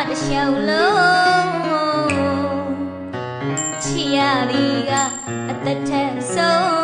ဝတစ်လျှောက်လုံးချီရသည်ကအသက်ထက်ဆုံး